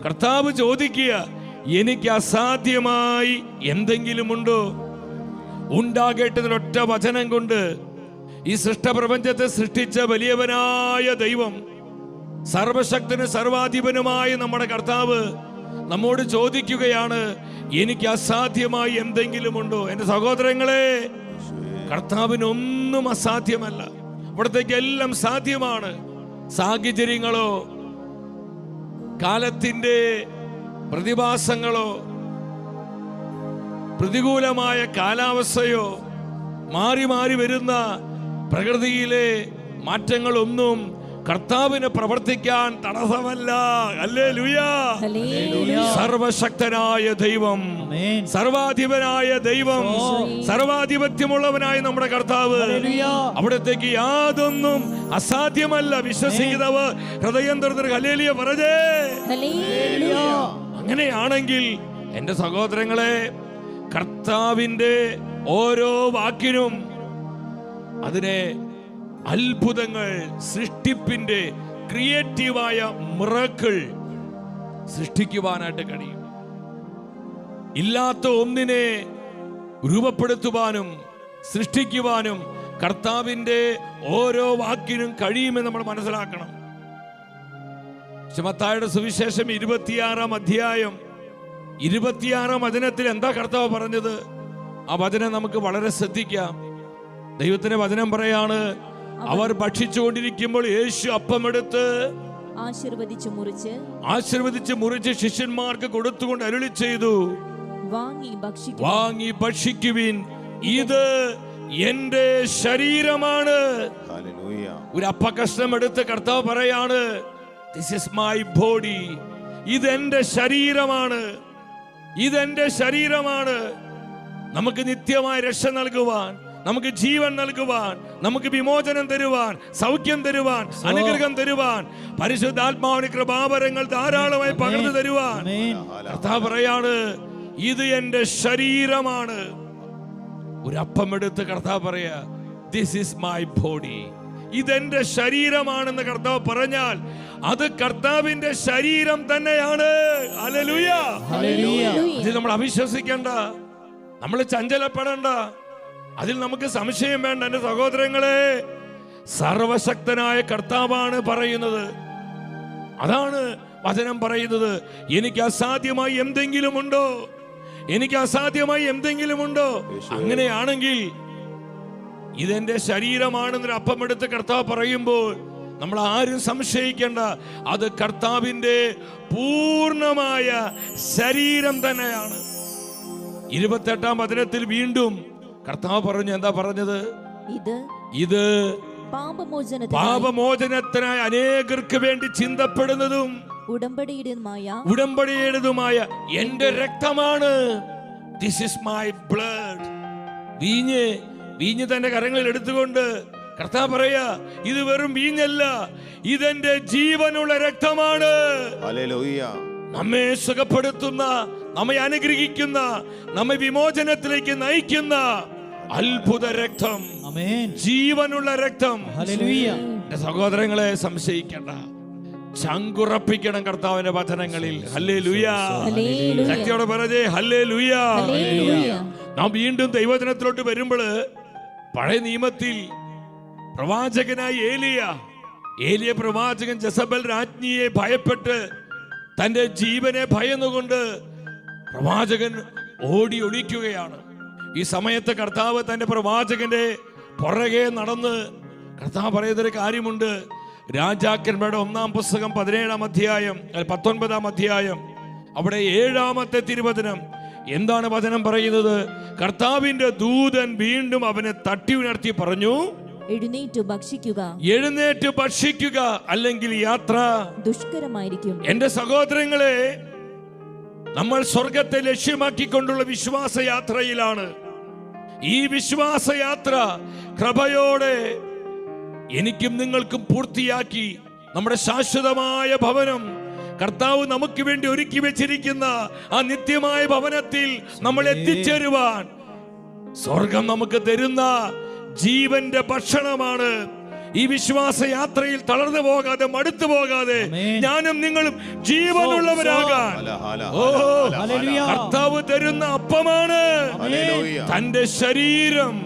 കർത്താവ് ചോദിക്കുക എനിക്ക് അസാധ്യമായി എന്തെങ്കിലും ഉണ്ടോ ഉണ്ടാകേണ്ടതിലൊറ്റ വചനം കൊണ്ട് ഈ സൃഷ്ടപ്രപഞ്ചത്തെ സൃഷ്ടിച്ച വലിയവനായ ദൈവം സർവശക്തനും സർവാധിപനുമായ നമ്മുടെ കർത്താവ് നമ്മോട് ചോദിക്കുകയാണ് എനിക്ക് അസാധ്യമായി എന്തെങ്കിലും ഉണ്ടോ എന്റെ സഹോദരങ്ങളെ കർത്താവിനൊന്നും അസാധ്യമല്ല. ഇവിടത്തേക്ക് എല്ലാം സാധ്യമാണ് സാഹചര്യങ്ങളോ കാലത്തിന്റെ പ്രതിഭാസങ്ങളോ പ്രതികൂലമായ കാലാവസ്ഥയോ മാറി മാറി വരുന്ന പ്രകൃതിയിലെ മാറ്റങ്ങളൊന്നും കർത്താവിന് പ്രവർത്തിക്കാൻ തടസ്സമല്ല. അല്ലേ ലുയാ. സർവശക്തനായ ദൈവം. സർവാധിപനായ ദൈവം. സർവാധിപത്യമുള്ളവനായ നമ്മുടെ കർത്താവ്. അവിടത്തേക്ക് യാതൊന്നും അസാധ്യമല്ല. വിശ്വസിക്കുന്നവർ ഹൃദയം തുറന്നൊരു ഹല്ലേലൂയ പറഞ്ഞേ. അങ്ങനെയാണെങ്കിൽ എന്റെ സഹോദരങ്ങളെ കർത്താവിന്റെ ഓരോ വാക്കിനും അതിനെ അത്ഭുതങ്ങൾ സൃഷ്ടിപ്പിന്റെ ക്രിയേറ്റീവായ മിറക്കിൾ സൃഷ്ടിക്കുവാനായിട്ട് കഴിയും. ഇല്ലാത്ത ഒന്നിനെ രൂപപ്പെടുത്തുവാനും സൃഷ്ടിക്കുവാനും കർത്താവിന്റെ ഓരോ വാക്കിനും കഴിയുമെന്ന് നമ്മൾ മനസ്സിലാക്കണം. ചുമത്തായുടെ സുവിശേഷം ഇരുപത്തിയാറാം അധ്യായം ഇരുപത്തിയാറാം വചനത്തിൽ എന്താ കർത്താവ് പറഞ്ഞത്? ആ വചനം നമുക്ക് വളരെ ശ്രദ്ധിക്കാം. ദൈവത്തിന്റെ വചനം പറയാണ് അവർ ഭക്ഷിച്ചുകൊണ്ടിരിക്കുമ്പോൾ യേശു അപ്പമെടുത്ത് ആശീർവദിച്ചു മുറിച്ച് ആശീർവദിച്ച് മുറിച്ച് ശിഷ്യന്മാർക്ക് കൊടുത്തുകൊണ്ട് അരുളി ചെയ്തു. വാങ്ങി വാങ്ങി ഭക്ഷിക്കുവിൻ. ഇത് എന്റെ ശരീരമാണ്. ഒരു അപ്പകഷ്ണം എടുത്ത് കർത്താവ് പറയാണ് ദിസ് ഇസ് മൈ ബോഡി ഇതെന്റെ ശരീരമാണ്. ഇതെന്റെ ശരീരമാണ്. നമുക്ക് നിത്യമായ രക്ഷ നൽകുവാൻ നമുക്ക് ജീവൻ നൽകുവാൻ നമുക്ക് വിമോചനം തരുവാൻ സൗഖ്യം തരുവാൻ അനുഗ്രഹം തരുവാൻ പരിശുദ്ധാത്മാവിന് കൃപാപരങ്ങൾ ധാരാളമായി പകർന്നു തരുവാൻ. കർത്താവ് പറയാണ് ഇത് എന്റെ ശരീരമാണ്. ഒരു അപ്പം എടുത്ത് കർത്താവ് പറയാ ദിസ് ഇസ് മൈ ബോഡി ഇതെന്റെ ശരീരമാണെന്ന് കർത്താവ് പറഞ്ഞാൽ അത് കർത്താവിന്റെ ശരീരം തന്നെയാണ്. അലലുയ. ഇത് നമ്മൾ അവിശ്വസിക്കേണ്ട നമ്മൾ ചഞ്ചലപ്പെടേണ്ട. അതിൽ നമുക്ക് സംശയം വേണ്ട എന്റെ സഹോദരങ്ങളെ. സർവശക്തനായ കർത്താവാണ് പറയുന്നത്. അതാണ് വചനം പറയുന്നത്. എനിക്ക് അസാധ്യമായി എന്തെങ്കിലും ഉണ്ടോ എനിക്ക് അസാധ്യമായി എന്തെങ്കിലും ഉണ്ടോ അങ്ങനെയാണെങ്കിൽ ഇതെന്റെ ശരീരമാണെന്നൊരു അപ്പം എടുത്ത് കർത്താവ് പറയുമ്പോൾ നമ്മൾ ആരും സംശയിക്കേണ്ട അത് കർത്താവിന്റെ പൂർണമായ ശരീരം തന്നെയാണ്. ഇരുപത്തെട്ടാം വചനത്തിൽ വീണ്ടും കർത്താവ് പറഞ്ഞു എന്താ പറഞ്ഞത്? ഇത് ഇത് പാപമോചനത്തിനായി പാപമോചനത്തിനായി അനേകർക്ക് വേണ്ടി ചിന്തപ്പെടുന്നതും ഉടമ്പടിയുടേതുമായ ഉടമ്പടിയുടേതുമായ എന്റെ രക്തമാണ്. ദിസ് ഇസ് മൈ ബ്ലഡ് വീഞ്ഞ് വീഞ്ഞ് തന്റെ കരങ്ങളിൽ എടുത്തുകൊണ്ട് കർത്താവ് പറയാ ഇത് വെറും വീഞ്ഞല്ല ഇതെന്റെ ജീവനുള്ള രക്തമാണ്. നമ്മെ സുഖപ്പെടുത്തുന്ന നമ്മെ അനുഗ്രഹിക്കുന്ന നമ്മെ വിമോചനത്തിലേക്ക് നയിക്കുന്ന അത്ഭുത രക്തം. ആമേൻ. ജീവനുള്ള രക്തം. സഹോദരങ്ങളെ സംശയിക്കണ്ട. ചങ്കുറപ്പിക്കണം കർത്താവിന്റെ വചനങ്ങളിൽ. ഹല്ലേ ലുയാ. ശക്തിയോടെ പറഞ്ഞേ ഹല്ലേ ലുയാ നാം വീണ്ടും ദൈവജനത്തിലോട്ട് വരുമ്പോൾ പഴയ നിയമത്തിൽ പ്രവാചകനായി ഏലിയ ഏലിയ പ്രവാചകൻ ജസബൽ രാജ്ഞിയെ ഭയപ്പെട്ട് തന്റെ ജീവനെ ഭയന്നുകൊണ്ട് പ്രവാചകൻ ഓടി ഒളിക്കുകയാണ്. ഈ സമയത്ത് കർത്താവ് തന്റെ പ്രവാചകന്റെ പുറകെ നടന്ന് കർത്താവ് പറയുന്നൊരു കാര്യമുണ്ട്. രാജാക്കന്മാരുടെ ഒന്നാം പുസ്തകം പതിനേഴാം അധ്യായം പത്തൊൻപതാം അധ്യായം അവിടെ ഏഴാമത്തെ തിരുവചനം. എന്താണ് വചനം പറയുന്നത്? കർത്താവിന്റെ ദൂതൻ വീണ്ടും അവനെ തട്ടി ഉണർത്തി പറഞ്ഞു എഴുന്നേറ്റ് ഭക്ഷിക്കുക. എഴുന്നേറ്റ് ഭക്ഷിക്കുക അല്ലെങ്കിൽ യാത്ര. ദുഷ്കരമായിരിക്കും. എന്റെ സഹോദരങ്ങളെ നമ്മൾ സ്വർഗത്തെ ലക്ഷ്യമാക്കിക്കൊണ്ടുള്ള വിശ്വാസയാത്രയിലാണ്. ഈ വിശ്വാസയാത്ര കൃപയോടെ എനിക്കും നിങ്ങൾക്കും പൂർത്തിയാക്കി നമ്മുടെ ശാശ്വതമായ ഭവനം കർത്താവ് നമുക്ക് വേണ്ടി ഒരുക്കി വെച്ചിരിക്കുന്ന ആ നിത്യമായ ഭവനത്തിൽ നമ്മൾ എത്തിച്ചേരുവാൻ സ്വർഗം നമുക്ക് തരുന്ന ജീവന്റെ ഭക്ഷണമാണ്. ഈ വിശ്വാസ യാത്രയിൽ തളർന്നു പോകാതെ മടുത്തു പോകാതെ ഞാനും നിങ്ങളും ജീവനുള്ളവരാകാൻ. കർത്താവ് തരുന്ന അപ്പമാണ്. തന്റെ ശരീരം.